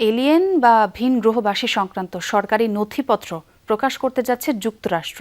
Alien বা ভিন গ্রহবাসী সংক্রান্ত সরকারি নথিপত্র প্রকাশ করতে যাচ্ছে যুক্তরাষ্ট্র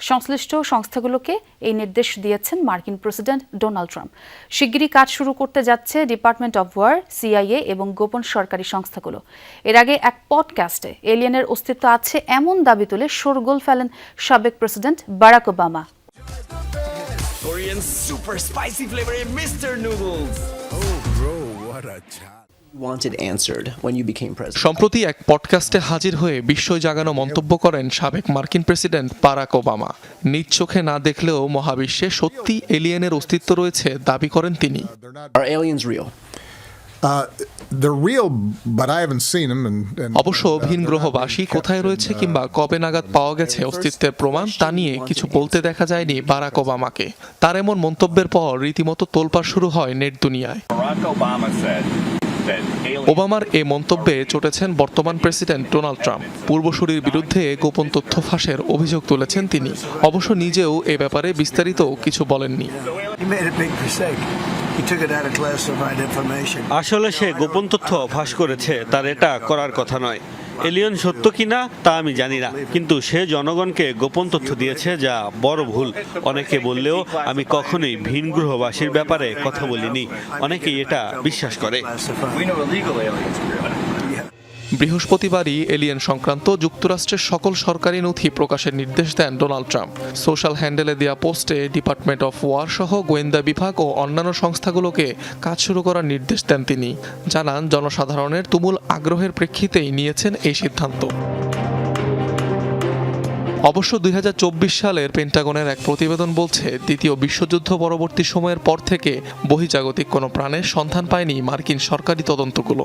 সংশ্লিষ্ট সংস্থাগুলোকে এই নির্দেশ দিয়েছেন মার্কিন প্রেসিডেন্ট ডোনাল্ড ট্রাম্প শিগগিরই কাজ শুরু করতে যাচ্ছে ডিপার্টমেন্ট অব ওয়ার সিআইএ এবং গোপন সরকারি সংস্থাগুলো এর আগে এক পডকাস্টে এলিয়েনের অস্তিত্ব আছে এমন দাবি তুলে শোরগোল ফেলেন সাবেক president Barack Obama Korean super spicy flavor in Mr. Noodles. Wanted answered when you became president? সম্প্রতি এক পডকাস্টে হাজির হয়ে বিস্ময় জাগানো মন্তব্য করেন সাবেক মার্কিন প্রেসিডেন্ট বারাক ওবামা নিজ চোখে না দেখলেও মহাবিশ্বে সত্যি এলিয়েনের অস্তিত্ব রয়েছে দাবি করেন তিনি Are aliens real? Uh, they're real, but I haven't seen them. And, and অবশ্য ভিন গ্রহবাসী কোথায় রয়েছে কিংবা কবে নাগাদ পাওয়া গেছে অস্তিত্বের প্রমাণ তা নিয়ে কিছু বলতে দেখা যায়নি বারাক ওবামাকে তার এমন মন্তব্যের পর রীতিমতো তোলপাড় শুরু হয় নেট দুনিয়ায় ওবামার এ মন্তব্যে চটেছেন বর্তমান প্রেসিডেন্ট ডোনাল্ড ট্রাম্প। পূর্বসূরির বিরুদ্ধে গোপন তথ্য ফাঁসের অভিযোগ তুলেছেন তিনি। অবশ্য নিজেও এ ব্যাপারে বিস্তারিত কিছু বলেননি. আসলে সে গোপন তথ্য ফাঁস করেছে তার এটা করার কথা নয়। এলিয়ন সত্য কিনা তা আমি জানি না। কিন্তু সে জনগণকে গোপন তথ্য দিয়েছে যা বড় ভুল। অনেকে বললেও আমি কখনোই ভিন গ্রহবাসীর ব্যাপারে কথা বলিনি। অনেকেই এটা বিশ্বাস করে। বৃহস্পতিবারই এলিয়েন সংক্রান্ত যুক্তরাষ্ট্রের সকল সরকারি নথি প্রকাশের নির্দেশ দেন ডোনাল্ড ট্রাম্প। সোশ্যাল হ্যান্ডেলে দেওয়া পোস্টে ডিপার্টমেন্ট অফ ওয়ার সহ গোয়েন্দা বিভাগ ও অন্যান্য সংস্থাগুলোকে কাজ শুরু করার নির্দেশ দেন তিনি। জানান, জনসাধারণের তুমুল আগ্রহের প্রেক্ষিতেই নিয়েছেন এই সিদ্ধান্ত। অবশ্য দুই হাজার চব্বিশ সালের পেন্টাগনের এক প্রতিবেদন বলছে, দ্বিতীয় বিশ্বযুদ্ধ পরবর্তী সময়ের পর থেকে বহিজাগতিক কোনো প্রাণের সন্ধান পায়নি মার্কিন সরকারি তদন্তগুলো।